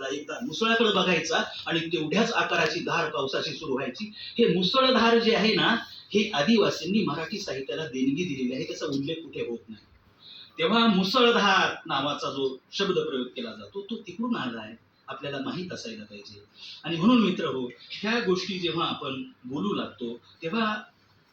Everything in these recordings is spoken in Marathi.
त्याला एकदा मुसळाकडे बघायचा आणि तेवढ्याच आकाराची धार पावसाची सुरू व्हायची. हे मुसळधार जे आहे ना हे आदिवासींनी मराठी साहित्याला देणगी दिलेली आहे. त्याचा उल्लेख कुठे होत नाही. तेव्हा मुसळधार नावाचा जो शब्द प्रयोग केला जातो तो तिकडून आला आहे. आपल्याला माहीत असायला पाहिजे. आणि म्हणून मित्र हो ह्या गोष्टी जेव्हा आपण बोलू लागतो तेव्हा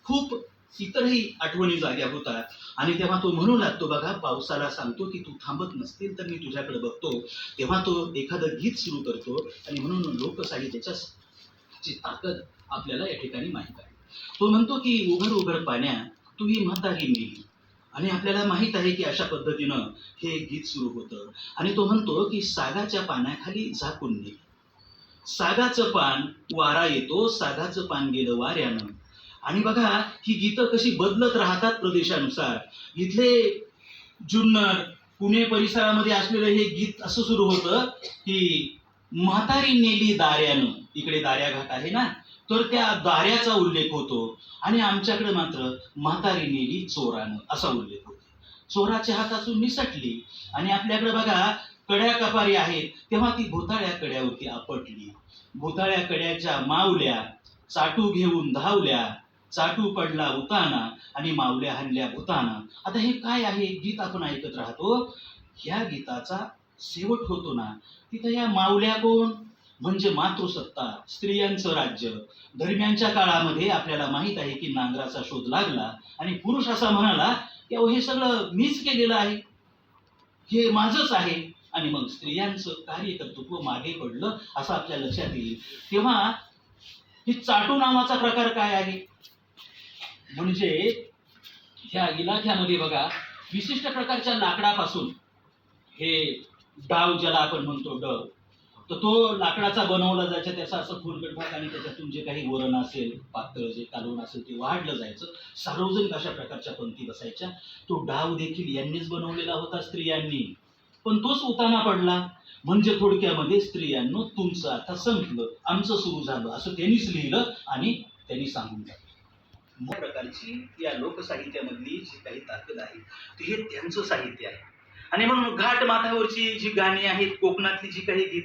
खूप इतरही आठवणी जाग्या होतात. आणि तेव्हा तो म्हणू लागतो बघा पावसाला सांगतो की तू थांबत नसतील तर मी तुझ्याकडे बघतो. तेव्हा तो एखादं गीत सुरू करतो आणि म्हणून लोकसाहित्याच्या ची ताकद आपल्याला या ठिकाणी माहीत आहे. तो म्हणतो की उघड उघड पाण्या तू ही म्हातारी नेली आणि आपल्याला माहीत आहे की अशा पद्धतीनं हे गीत सुरू होतं. आणि तो म्हणतो की सागाच्या पाण्याखाली झाकून नेली सागाचं पान वारा येतो सागाचं पान गेलं वाऱ्यानं. आणि बघा ही गीतं कशी बदलत राहतात प्रदेशानुसार. इथले जुन्नर पुणे परिसरामध्ये असलेलं हे गीत असं सुरू होतं की म्हातारी नेली दाऱ्यानं. इकडे दाऱ्या घाट आहे ना? तर त्या दाऱ्याचा उल्लेख होतो. आणि आमच्याकडे मात्र म्हातारी नेली चोरानं असा उल्लेख होतो. चोराच्या हातातून निसटली. आणि आपल्याकडे बघा कड्या कपारी आहेत. तेव्हा ती भोताळ्या कड्यावरती आपटली. भोताळ्या कड्याच्या मावल्या चाटू घेऊन धावल्या. चाटू पडला उताना आणि मावल्या हल्ल्या भूताना. आता हे काय आहे? गीत आपण ऐकत राहतो. ह्या गीताचा शेवट होतो ना. तिथं या मावल्या कोण? म्हणजे मातृसत्ता स्त्रियांचं राज्य. दरम्यानच्या काळामध्ये आपल्याला माहीत आहे की नांगराचा शोध लागला आणि पुरुष असा म्हणाला की हे सगळं मीच केलेलं आहे. हे माझंच आहे. आणि मग स्त्रियांचं कार्यकर्तृत्व मागे पडलं असं आपल्या लक्षात येईल. तेव्हा ही चाटू नावाचा प्रकार काय आहे? म्हणजे ह्या इलाख्यामध्ये बघा विशिष्ट प्रकारच्या लाकडापासून हे डाव ज्याला आपण म्हणतो डव तर तो लाकडाचा बनवला जायचा त्याचा असं फुलगट भाग आणि त्याच्यातून जे काही वरण असेल पातळ जे कालवण असेल ते वाढलं जायचं. सार्वजनिक अशा प्रकारच्या पंक्ती बसायच्या. तो डाव देखील यांनीच बनवलेला होता स्त्रियांनी. पण तोच उताना पडला. म्हणजे थोडक्यामध्ये स्त्रियांनो तुमचं आता संपलं. आमचं सुरू झालं. असं त्यांनीच लिहिलं आणि त्यांनी सांगून टाकलं. प्रकारची या लोकसाहित्यामधली जी काही ताकद आहे ती हे त्यांचं साहित्य आहे. आणि म्हणून घाट माथ्यावरची जी गाणी आहेत कोकणातली जी काही गीत